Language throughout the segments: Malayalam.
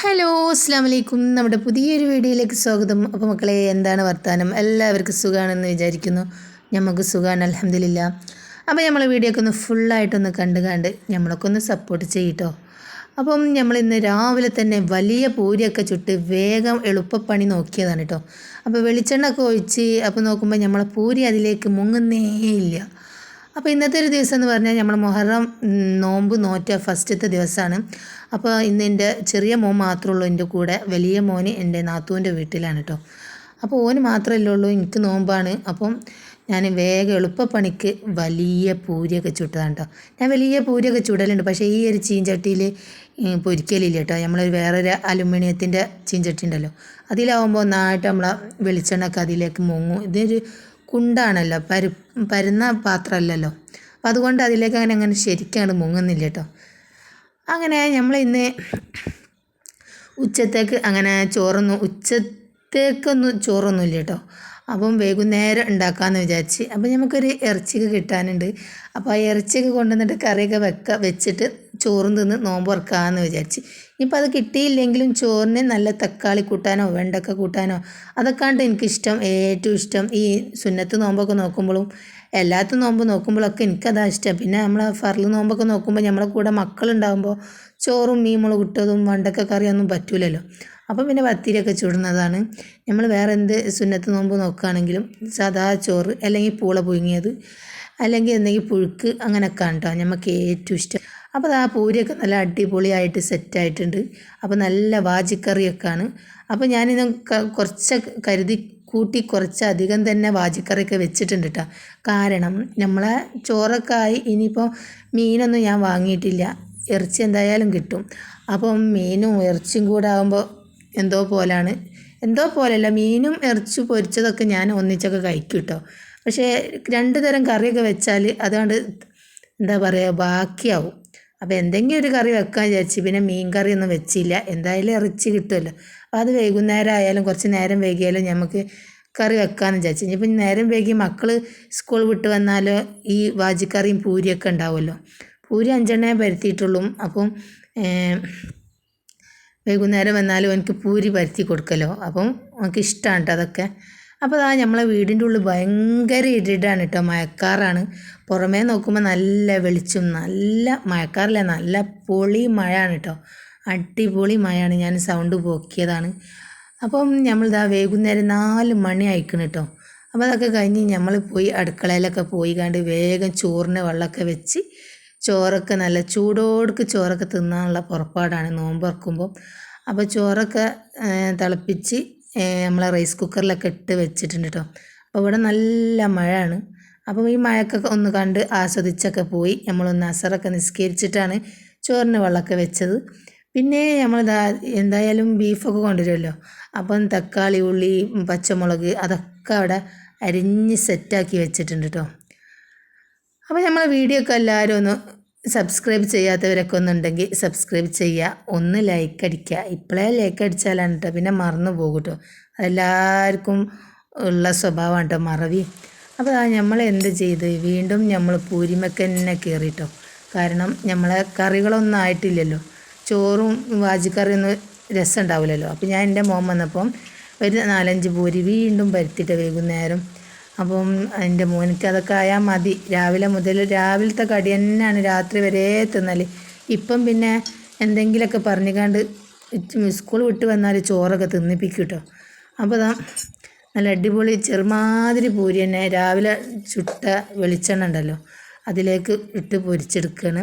ഹലോ അസ്സാം വലൈക്കും നമ്മുടെ പുതിയൊരു വീഡിയോയിലേക്ക് സ്വാഗതം. അപ്പോൾ മക്കളെ എന്താണ് വർത്തമാനം എല്ലാവർക്കും സുഖമാണെന്ന് വിചാരിക്കുന്നു. നമുക്ക് സുഖമാണ് അലഹമില്ല അപ്പോൾ നമ്മൾ വീഡിയോ ഒക്കെ ഒന്ന് ഫുള്ളായിട്ടൊന്ന് കണ്ട് കണ്ട് നമ്മളൊക്കെ ഒന്ന് സപ്പോർട്ട് ചെയ്യട്ടോ. അപ്പം നമ്മൾ ഇന്ന് രാവിലെ തന്നെ വലിയ പൂരിയൊക്കെ ചുട്ട് വേഗം എളുപ്പപ്പണി നോക്കിയതാണ് കേട്ടോ അപ്പോൾ വെളിച്ചെണ്ണ ഒക്കെ ഒഴിച്ച് അപ്പോൾ നോക്കുമ്പോൾ നമ്മളെ പൂരി അതിലേക്ക് മുങ്ങുന്നേ ഇല്ല. അപ്പോൾ ഇന്നത്തെ ഒരു ദിവസം എന്ന് പറഞ്ഞാൽ നമ്മൾ മൊഹറം നോമ്പ് നോറ്റ ഫസ്റ്റത്തെ ദിവസമാണ്. അപ്പോൾ ഇന്ന് എന്റെ ചെറിയ മോൻ മാത്രമേ ഉള്ളൂ എന്റെ കൂടെ വലിയ മോന് എന്റെ നാത്തൂന്റെ വീട്ടിലാണ് കേട്ടോ. അപ്പോൾ ഓന് മാത്രമല്ലേ ഉള്ളൂ എനിക്ക് നോമ്പാണ്. അപ്പം ഞാൻ വേഗം എളുപ്പപ്പണിക്ക് വലിയ പൂരിയൊക്കെ ചുട്ടതാണ് കേട്ടോ. ഞാൻ വലിയ പൂരിയൊക്കെ ചുടലുണ്ട് പക്ഷേ ഈ ഒരു ചീഞ്ചട്ടിയിൽ പൊരിക്കലില്ല കേട്ടോ. നമ്മളൊരു വേറൊരു അലുമിനിയത്തിന്റെ ചീഞ്ചട്ടി ഉണ്ടല്ലോ അതിലാവുമ്പോൾ ഒന്നായിട്ട് നമ്മളെ വെളിച്ചെണ്ണൊക്കെ അതിലേക്ക് മുങ്ങും. ഇതൊരു കുണ്ടാണല്ലോ പരു പരുന്ന പാത്രമല്ലല്ലോ. അപ്പം അതുകൊണ്ട് അതിലേക്ക് അങ്ങനെ അങ്ങനെ ശരിക്കാണ് മുങ്ങുന്നില്ല കേട്ടോ. അങ്ങനെ നമ്മൾ ഇന്ന് ഉച്ചത്തേക്ക് അങ്ങനെ ചോറൊന്നും. ഉച്ചത്തേക്കൊന്നും ചോറൊന്നും ഇല്ല കേട്ടോ അപ്പം വൈകുന്നേരം ഉണ്ടാക്കാമെന്ന് വിചാരിച്ച് അപ്പം നമുക്കൊരു ഇറച്ചിക്ക് കിട്ടാനുണ്ട്. അപ്പോൾ ആ ഇറച്ചിയൊക്കെ കൊണ്ടുവന്നിട്ട് കറിയൊക്കെ വെക്ക വെച്ചിട്ട് ചോറും തിന്ന് നോമ്പ് ഉറക്കാമെന്ന് വിചാരിച്ച്. ഇനിയിപ്പോൾ അത് കിട്ടിയില്ലെങ്കിലും ചോറിന് നല്ല തക്കാളി കൂട്ടാനോ വെണ്ടക്ക കൂട്ടാനോ അതൊക്കെയാണ് എനിക്കിഷ്ടം ഏറ്റവും ഇഷ്ടം ഈ സുന്നത്ത് നോമ്പൊക്കെ നോക്കുമ്പോഴും എല്ലാത്ത നോമ്പ് നോക്കുമ്പോഴൊക്കെ എനിക്കതാ ഇഷ്ടം. പിന്നെ നമ്മൾ ഫർൾ നോമ്പൊക്കെ നോക്കുമ്പോൾ നമ്മളെ കൂടെ മക്കളുണ്ടാകുമ്പോൾ ചോറും മീൻ മുളക് കിട്ടതും വണ്ടക്ക കറിയൊന്നും പറ്റൂലല്ലോ. അപ്പം പിന്നെ വത്തിരിയൊക്കെ ചുടുന്നതാണ്. നമ്മൾ വേറെ എന്ത് സുന്നത്ത് നോമ്പ് നോക്കുകയാണെങ്കിലും സാദാ ചോറ് അല്ലെങ്കിൽ പൂള പുഴുങ്ങിയത് അല്ലെങ്കിൽ എന്തെങ്കിലും പുഴുക്ക് അങ്ങനെയൊക്കെ ആണ് കേട്ടോ നമുക്ക് ഏറ്റവും ഇഷ്ടം. അപ്പോൾ ആ പൂരിയൊക്കെ നല്ല അടിപൊളിയായിട്ട് സെറ്റായിട്ടുണ്ട് അപ്പോൾ നല്ല വാജിക്കറിയൊക്കെയാണ്. അപ്പോൾ ഞാനിത് ക- കുറച്ച് കരുതി കൂട്ടി കുറച്ച് അധികം തന്നെ വാജിക്കറിയൊക്കെ വെച്ചിട്ടുണ്ട് കേട്ടോ കാരണം നമ്മളെ ചോറൊക്കെ ആയി ഇനിയിപ്പോൾ മീനൊന്നും ഞാൻ വാങ്ങിയിട്ടില്ല. ഇറച്ചി എന്തായാലും കിട്ടും. അപ്പം മീനും ഇറച്ചിയും കൂടെ ആകുമ്പോൾ എന്തോ പോലാണ്. എന്തോ പോലെയല്ല മീനും ഇറച്ചി പൊരിച്ചതൊക്കെ ഞാൻ ഒന്നിച്ചൊക്കെ കഴിക്കും കേട്ടോ പക്ഷേ രണ്ട് തരം കറിയൊക്കെ വെച്ചാൽ അതുകൊണ്ട് എന്താ പറയുക ബാക്കിയാവും. അപ്പോൾ എന്തെങ്കിലും ഒരു കറി വെക്കാൻ വിചാരിച്ച് പിന്നെ മീൻ കറി ഒന്നും വെച്ചില്ല. എന്തായാലും ഇറച്ചി കിട്ടുമല്ലോ അപ്പോൾ അത് വൈകുന്നേരം ആയാലും കുറച്ച് നേരം വൈകിയാലും നമുക്ക് കറി വെക്കാമെന്ന് വിചാരിച്ചു. ഇനിയിപ്പം നേരം വൈകി മക്കൾ സ്കൂൾ വിട്ട് വന്നാലോ ഈ വാജിക്കറിയും പൂരിയൊക്കെ ഉണ്ടാവുമല്ലോ. പൂരി അഞ്ചെണ്ണേ പരത്തിയിട്ടുള്ളൂ. അപ്പം വൈകുന്നേരം വന്നാലും എനിക്ക് പൂരി പരത്തി കൊടുക്കലോ? അപ്പം എനിക്ക് ഇഷ്ടമാണ് കേട്ടോ അതൊക്കെ. അപ്പോൾ അതാ നമ്മളെ വീടിന്റെ ഉള്ളിൽ ഭയങ്കര ഇടിടാണ് കേട്ടോ മഴക്കാറാണ്. പുറമേ നോക്കുമ്പോൾ നല്ല വെളിച്ചം നല്ല മഴക്കാറില്ല? നല്ല പൊളി മഴയാണ് കേട്ടോ അടിപൊളി മഴയാണ്. ഞാൻ സൗണ്ട് പോക്കിയതാണ്. അപ്പം നമ്മളിതാ വൈകുന്നേരം നാല് മണി അയക്കണം കേട്ടോ അപ്പോൾ അതൊക്കെ കഴിഞ്ഞ് നമ്മൾ പോയി അടുക്കളയിലൊക്കെ പോയി കണ്ട് വേഗം ചോറിന് വെള്ളമൊക്കെ വെച്ച് ചോറൊക്കെ നല്ല ചൂടോടുക്ക് ചോറൊക്കെ തിന്നാനുള്ള പുറപ്പാടാണ് നോമ്പ് തുറക്കുമ്പോൾ അപ്പോൾ ചോറൊക്കെ തിളപ്പിച്ച് നമ്മളെ റൈസ് കുക്കറിലൊക്കെ ഇട്ട് വെച്ചിട്ടുണ്ട് കേട്ടോ അപ്പോൾ ഇവിടെ നല്ല മഴയാണ്. അപ്പം ഈ മഴക്കൊക്കെ ഒന്ന് കണ്ട് ആസ്വദിച്ചൊക്കെ പോയി. നമ്മളൊന്ന് അസറൊക്കെ നിസ്കരിച്ചിട്ടാണ് ചോറിന് വെള്ളമൊക്കെ വെച്ചത്. പിന്നെ നമ്മൾ എന്തായാലും ബീഫൊക്കെ കൊണ്ടുവരുമല്ലോ. അപ്പം തക്കാളി ഉള്ളി പച്ചമുളക് അതൊക്കെ അവിടെ അരിഞ്ഞ് സെറ്റാക്കി വെച്ചിട്ടുണ്ട് കേട്ടോ അപ്പോൾ നമ്മളെ വീഡിയോ ഒക്കെ എല്ലാവരും ഒന്ന് സബ്സ്ക്രൈബ് ചെയ്യാത്തവരൊക്കെ ഒന്നുണ്ടെങ്കിൽ സബ്സ്ക്രൈബ് ചെയ്യുക ഒന്ന് ലൈക്ക് അടിക്കുക ഇപ്പോഴേ ലൈക്ക് അടിച്ചാലാണ് കേട്ടോ പിന്നെ മറന്നു പോകും കേട്ടോ അതെല്ലാവർക്കും ഉള്ള സ്വഭാവമാണ് കേട്ടോ മറവി. അപ്പോൾ നമ്മൾ എന്ത് ചെയ്ത്? വീണ്ടും നമ്മൾ പൂരിമൊക്കെ തന്നെ കയറിട്ടോ കാരണം നമ്മളെ കറികളൊന്നും ആയിട്ടില്ലല്ലോ. ചോറും വാജിക്കറിയൊന്നും രസം ഉണ്ടാവില്ലല്ലോ. അപ്പോൾ ഞാൻ എന്റെ മോൻ വന്നപ്പം ഒരു നാലഞ്ച് പൂരി വീണ്ടും പരുത്തിയിട്ട് വൈകുന്നേരം അപ്പം എന്റെ മോനിക്ക് അതൊക്കെ ആയാൽ മതി. രാവിലെ മുതൽ രാവിലത്തെ കടി തന്നെയാണ് രാത്രി വരെ തിന്നൽ ഇപ്പം പിന്നെ എന്തെങ്കിലുമൊക്കെ പറഞ്ഞുകാണ്ട് സ്കൂൾ വിട്ട് വന്നാൽ ചോറൊക്കെ തിന്നിപ്പിക്കും കേട്ടോ അപ്പോൾ അതാ നല്ല അടിപൊളി ചെറുമാതിരി പൂരി തന്നെ. രാവിലെ ചുട്ട വെളിച്ചെണ്ണ ഉണ്ടല്ലോ. അതിലേക്ക് ഇട്ട് പൊരിച്ചെടുക്കുകയാണ്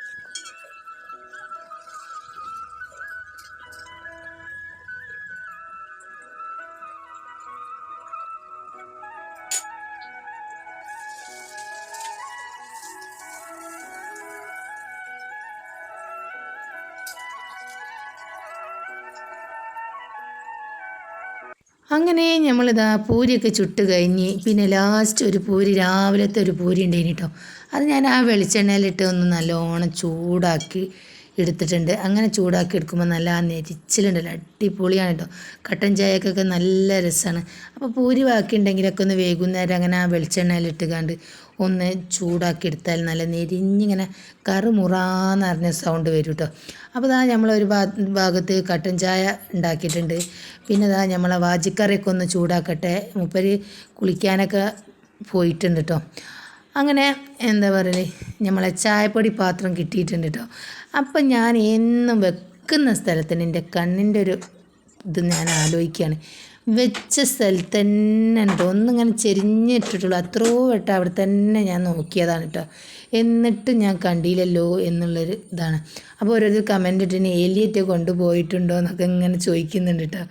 അങ്ങനെ നമ്മളിതാ പൂരിയൊക്കെ ചുട്ട് കഴിഞ്ഞ് പിന്നെ ലാസ്റ്റ് ഒരു പൂരി രാവിലത്തെ ഒരു പൂരി ഉണ്ടായിന് കേട്ടോ അത് ഞാൻ ആ വെളിച്ചെണ്ണയിലിട്ട് ഒന്ന് നല്ലോണം ചൂടാക്കി എടുത്തിട്ടുണ്ട്. അങ്ങനെ ചൂടാക്കി എടുക്കുമ്പോൾ നല്ല ആ നെരിച്ചിലുണ്ടല്ലോ. അടിപൊളിയാണ് കേട്ടോ കട്ടൻ ചായക്കൊക്കെ നല്ല രസമാണ് അപ്പോൾ പൂരി ബാക്കി ഉണ്ടെങ്കിലൊക്കെ ഒന്ന് വൈകുന്നേരം അങ്ങനെ ആ വെളിച്ചെണ്ണയിലിട്ട് ഒന്ന് ചൂടാക്കി എടുത്താൽ നല്ല നെരിഞ്ഞിങ്ങനെ കറുമുറാന്ന് അറിഞ്ഞ സൗണ്ട് വരും കേട്ടോ അപ്പോൾ ഇതാ നമ്മളൊരു ഭാഗത്ത് കട്ടൻ ചായ ഉണ്ടാക്കിയിട്ടുണ്ട്. പിന്നെ ഇതാ നമ്മളെ വാജിക്കറിയൊക്കെ ഒന്ന് ചൂടാക്കട്ടെ. മുപ്പര് കുളിക്കാനൊക്കെ പോയിട്ടുണ്ട് കേട്ടോ അങ്ങനെ എന്താ പറയൽ? നമ്മളെ ചായപ്പൊടി പാത്രം കിട്ടിയിട്ടുണ്ട് കേട്ടോ അപ്പം ഞാൻ എന്നും വെക്കുന്ന സ്ഥലത്തിന് എന്റെ കണ്ണിന്റെ ഒരു ഇത് ഞാൻ ആലോചിക്കുകയാണ് വെച്ച സ്ഥലത്ത് തന്നെ കേട്ടോ ഒന്നിങ്ങനെ ചെരിഞ്ഞിട്ടിട്ടുള്ളൂ. അത്രയോ വട്ടം അവിടെ തന്നെ ഞാൻ നോക്കിയതാണ് കേട്ടോ എന്നിട്ട് ഞാൻ കണ്ടില്ലല്ലോ എന്നുള്ളൊരു ഇതാണ്. അപ്പോൾ ഓരോരുത്തർ കമന്റ് ഇട്ടിന് ഏലിയറ്റ് കൊണ്ടുപോയിട്ടുണ്ടോ? എന്നൊക്കെ ഇങ്ങനെ ചോദിക്കുന്നുണ്ട് കേട്ടോ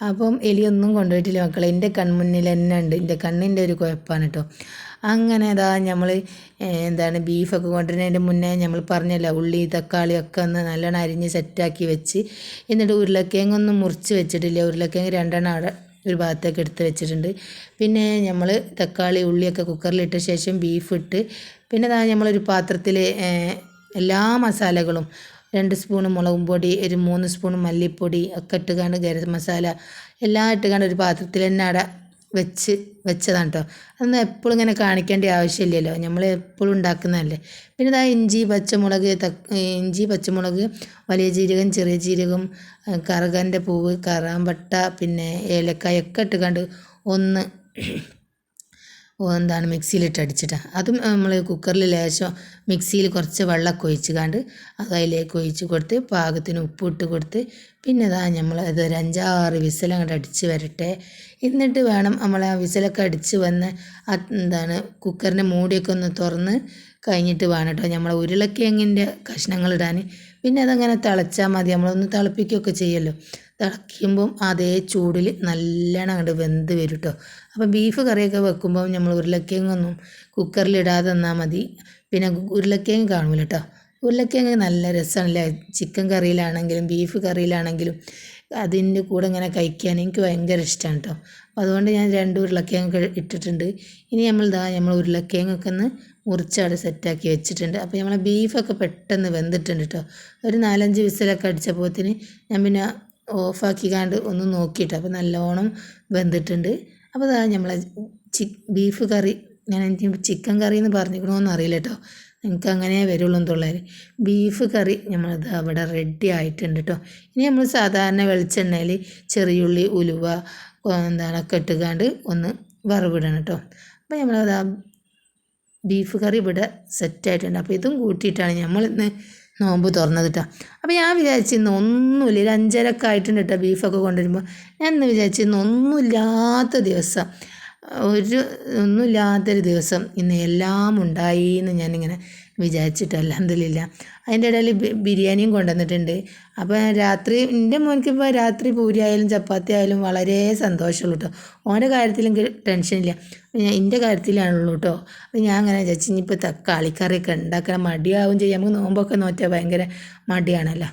അപ്പം എലിയൊന്നും കൊണ്ടുപോയിട്ടില്ല. മക്കളെ എന്റെ കൺമുന്നിൽ തന്നെ ഉണ്ട്. എന്റെ കണ്ണിന്റെ ഒരു കുഴപ്പമാണ് കേട്ടോ. അങ്ങനെ അതാ നമ്മൾ എന്താണ് ബീഫൊക്കെ കൊണ്ടുവരുന്നതിന്റെ മുന്നേ നമ്മൾ പറഞ്ഞല്ലോ ഉള്ളി തക്കാളി ഒക്കെ ഒന്ന് നല്ലോണം അരിഞ്ഞ് സെറ്റാക്കി വെച്ച് എന്നിട്ട് ഉരുളക്കിഴങ്ങൊന്നും മുറിച്ച് വെച്ചിട്ടില്ല. ഉരുളക്കിഴങ്ങ് രണ്ടെണ്ണം അവിടെ ഒരു ഭാഗത്തേക്ക് എടുത്ത് വെച്ചിട്ടുണ്ട്. പിന്നെ നമ്മൾ തക്കാളി ഉള്ളിയൊക്കെ കുക്കറിലിട്ട ശേഷം ബീഫ് ഇട്ട്. പിന്നെ അതാ നമ്മളൊരു പാത്രത്തിൽ എല്ലാ മസാലകളും രണ്ട് സ്പൂൺ മുളകും പൊടി ഒരു മൂന്ന് സ്പൂൺ മല്ലിപ്പൊടി ഒക്കെ ഇട്ടുകൊണ്ട് ഗരം മസാല എല്ലാം ഇട്ടുകൊണ്ട് ഒരു പാത്രത്തിൽ തന്നെ അവിടെ വെച്ച് വെച്ചതാണ് കേട്ടോ അതൊന്നും എപ്പോഴും ഇങ്ങനെ കാണിക്കേണ്ട ആവശ്യമില്ലല്ലോ. നമ്മൾ എപ്പോഴും ഉണ്ടാക്കുന്നതല്ലേ. പിന്നെ ഇതാ ഇഞ്ചി പച്ചമുളക് ഇഞ്ചി പച്ചമുളക് വലിയ ജീരകം ചെറിയ ജീരകം കറുകന്റെ പൂവ് കറാമ്പട്ട പിന്നെ ഏലക്കായ ഒക്കെ ഇട്ടുകൊണ്ട് ഒന്ന് എന്താണ് മിക്സിയിലിട്ട് അടിച്ചിട്ട്. അതും നമ്മൾ കുക്കറിൽ ലേശം മിക്സിയിൽ കുറച്ച് വെള്ളമൊക്കെ ഒഴിച്ച് കണ്ട് അത് അതിലേക്ക് ഒഴിച്ച് കൊടുത്ത് പാകത്തിന് ഉപ്പിട്ട് കൊടുത്ത് പിന്നെ ഇതാ നമ്മൾ അതൊരു അഞ്ചാറ് വിസിലങ്ങോട്ട് അടിച്ച് വരട്ടെ. എന്നിട്ട് വേണം നമ്മൾ ആ വിസിലൊക്കെ അടിച്ച് വന്ന് എന്താണ് കുക്കറിന്റെ മൂടിയൊക്കെ ഒന്ന് തുറന്ന് കഴിഞ്ഞിട്ട് വേണം കേട്ടോ. നമ്മൾ ഉരുളക്കിഴങ്ങിന്റെ കഷ്ണങ്ങൾ ഇടാൻ പിന്നെ അതങ്ങനെ തിളച്ചാൽ മതി. നമ്മളൊന്ന് തിളപ്പിക്കുകയൊക്കെ ചെയ്യുമല്ലോ. തിളയ്ക്കുമ്പം അതേ ചൂടിൽ നല്ലോണം അങ്ങോട്ട് വെന്ത് വരും കേട്ടോ അപ്പം ബീഫ് കറിയൊക്കെ വെക്കുമ്പോൾ നമ്മൾ ഉരുളക്കിഴങ്ങൊന്നും കുക്കറിലിടാതെ തന്നാൽ മതി. പിന്നെ ഉരുളക്കിഴങ്ങ് കാണൂല കേട്ടോ ഉരുളക്കിഴങ്ങ് നല്ല രസമാണല്ലേ ചിക്കൻ കറിയിലാണെങ്കിലും ബീഫ് കറിയിലാണെങ്കിലും അതിന്റെ കൂടെ ഇങ്ങനെ കഴിക്കാൻ എനിക്ക് ഭയങ്കര ഇഷ്ടമാണ് കേട്ടോ അപ്പോൾ അതുകൊണ്ട് ഞാൻ രണ്ട് ഉരുളക്കിഴങ്ങ് ഇട്ടിട്ടുണ്ട്. ഇനി നമ്മൾ ഇതാ നമ്മൾ ഉരുളക്കിഴങ്ങൊക്കെ ഒന്ന് മുറിച്ചവിടെ സെറ്റാക്കി വെച്ചിട്ടുണ്ട്. അപ്പോൾ നമ്മളെ ബീഫൊക്കെ പെട്ടെന്ന് വെന്തിട്ടുണ്ട് കേട്ടോ ഒരു നാലഞ്ച് വിസിലൊക്കെ അടിച്ചപ്പോത്തിന് ഞാൻ പിന്നെ ഓഫാക്കി കാണ്ട് ഒന്ന് നോക്കിയിട്ട് അപ്പോൾ നല്ലോണം വെന്തിട്ടുണ്ട്. അപ്പോൾ അതാ നമ്മളെ ചി ബീഫ് കറി ഞാൻ എനിക്ക് ചിക്കൻ കറി എന്ന് പറഞ്ഞിരിക്കണമെന്ന് അറിയില്ല കേട്ടോ. നിങ്ങൾക്ക് അങ്ങനെ വരുള്ളൂ എന്നുള്ളത് ബീഫ് കറി നമ്മളത് അവിടെ റെഡി ആയിട്ടുണ്ട് കേട്ടോ. ഇനി നമ്മൾ സാധാരണ വെളിച്ചെണ്ണയിൽ ചെറിയുള്ളി ഉലുവ എന്താണ് ഒക്കെ ഇട്ടുകാണ്ട് ഒന്ന് വറവിടണം കേട്ടോ. അപ്പോൾ നമ്മളത് ബീഫ് കറി ഇവിടെ സെറ്റായിട്ടുണ്ട് അപ്പോൾ ഇതും കൂട്ടിയിട്ടാണ് നമ്മൾ ഇന്ന് നോമ്പ് തുറന്നത് അപ്പോൾ ഞാൻ വിചാരിച്ചിരുന്നു ഒന്നുമില്ല ഒരു അഞ്ചരക്കെ ആയിട്ടുണ്ട് കേട്ടോ ബീഫൊക്കെ കൊണ്ടുവരുമ്പോൾ ഞാൻ ഇന്ന് വിചാരിച്ചിരുന്നു ഒന്നുമില്ലാത്ത ദിവസം ഒരു ഒന്നുമില്ലാത്തൊരു ദിവസം ഇന്ന് എല്ലാം ഉണ്ടായി എന്ന് ഞാനിങ്ങനെ വിചാരിച്ചിട്ട് അലഹമില്ല അതിന്റെ ഇടയിൽ ബിരിയാണിയും കൊണ്ടുവന്നിട്ടുണ്ട്. അപ്പോൾ രാത്രി എന്റെ മോനിക്ക് ഇപ്പോൾ രാത്രി പൂരി ആയാലും ചപ്പാത്തി ആയാലും വളരെ സന്തോഷമുള്ളൂ കേട്ടോ ഓന്റെ കാര്യത്തിൽ എനിക്ക് ടെൻഷനില്ല എന്റെ കാര്യത്തിലാണുള്ളൂ കേട്ടോ അപ്പോൾ ഞാൻ അങ്ങനെ വിചാരിച്ചു ഇനിയിപ്പോൾ തക്കാളിക്കറിയൊക്കെ ഉണ്ടാക്കാൻ മടിയാവും ചെയ്യാം. നമുക്ക് നോമ്പൊക്കെ നോറ്റാൽ ഭയങ്കര മടിയാണല്ലോ.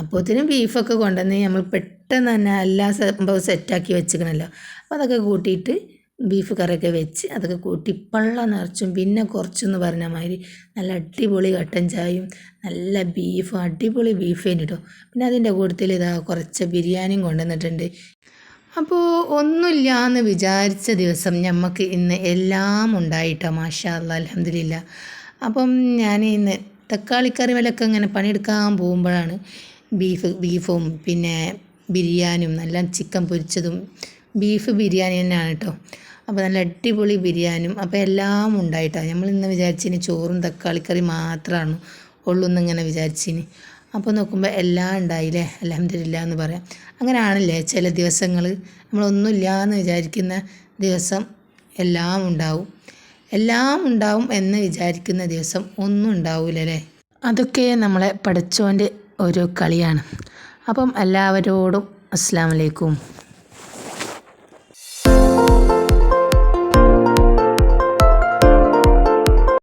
അപ്പോഴത്തേനും ബീഫൊക്കെ കൊണ്ടുവന്ന് നമ്മൾ പെട്ടെന്ന് തന്നെ എല്ലാ സംഭവം സെറ്റാക്കി വെച്ചിക്കണമല്ലോ അപ്പോൾ അതൊക്കെ കൂട്ടിയിട്ട് ബീഫ് കറിയൊക്കെ വെച്ച് അതൊക്കെ കൂട്ടി പള്ള നിറച്ചും പിന്നെ കുറച്ചെന്ന് പറഞ്ഞ മാതിരി നല്ല അടിപൊളി കട്ടൻ ചായയും നല്ല ബീഫും അടിപൊളി ബീഫ് കേട്ടോ പിന്നെ അതിന്റെ കൂട്ടത്തിൽ ഇതാ കുറച്ച് ബിരിയാണിയും കൊണ്ടുവന്നിട്ടുണ്ട്. അപ്പോൾ ഒന്നുമില്ല എന്ന് വിചാരിച്ച ദിവസം നമുക്ക് ഇന്ന് എല്ലാം ഉണ്ടായിട്ടോ മാഷാ അല്ല അലഹമില്ല അപ്പം ഞാൻ ഇന്ന് തക്കാളിക്കറി വിലൊക്കെ ഇങ്ങനെ പണിയെടുക്കാൻ പോകുമ്പോഴാണ് ബീഫ് ബീഫും പിന്നെ ബിരിയാണിയും നല്ല ചിക്കൻ പൊരിച്ചതും ബീഫ് ബിരിയാണി തന്നെയാണ് കേട്ടോ. അപ്പോൾ നല്ല അടിപൊളി ബിരിയാണിയും അപ്പോൾ എല്ലാം ഉണ്ടായിട്ടാണ് നമ്മൾ ഇന്ന് വിചാരിച്ചിന് ചോറും തക്കാളി കറി മാത്രമാണ് ഉള്ളൂ എന്നിങ്ങനെ വിചാരിച്ചിന്. അപ്പോൾ നോക്കുമ്പോൾ എല്ലാം ഉണ്ടായില്ലേ അലഹമില്ല എന്ന് പറയാം. അങ്ങനെയാണല്ലേ ചില ദിവസങ്ങൾ നമ്മളൊന്നുമില്ല എന്ന് വിചാരിക്കുന്ന ദിവസം എല്ലാം ഉണ്ടാവും. എല്ലാം ഉണ്ടാവും എന്ന് വിചാരിക്കുന്ന ദിവസം ഒന്നും ഉണ്ടാവില്ല ഉണ്ടാവില്ലല്ലേ അതൊക്കെ നമ്മളെ പഠിച്ചോന്റെ ഒരു കളിയാണ്. അപ്പം എല്ലാവരോടും അസ്സാം വലൈക്കും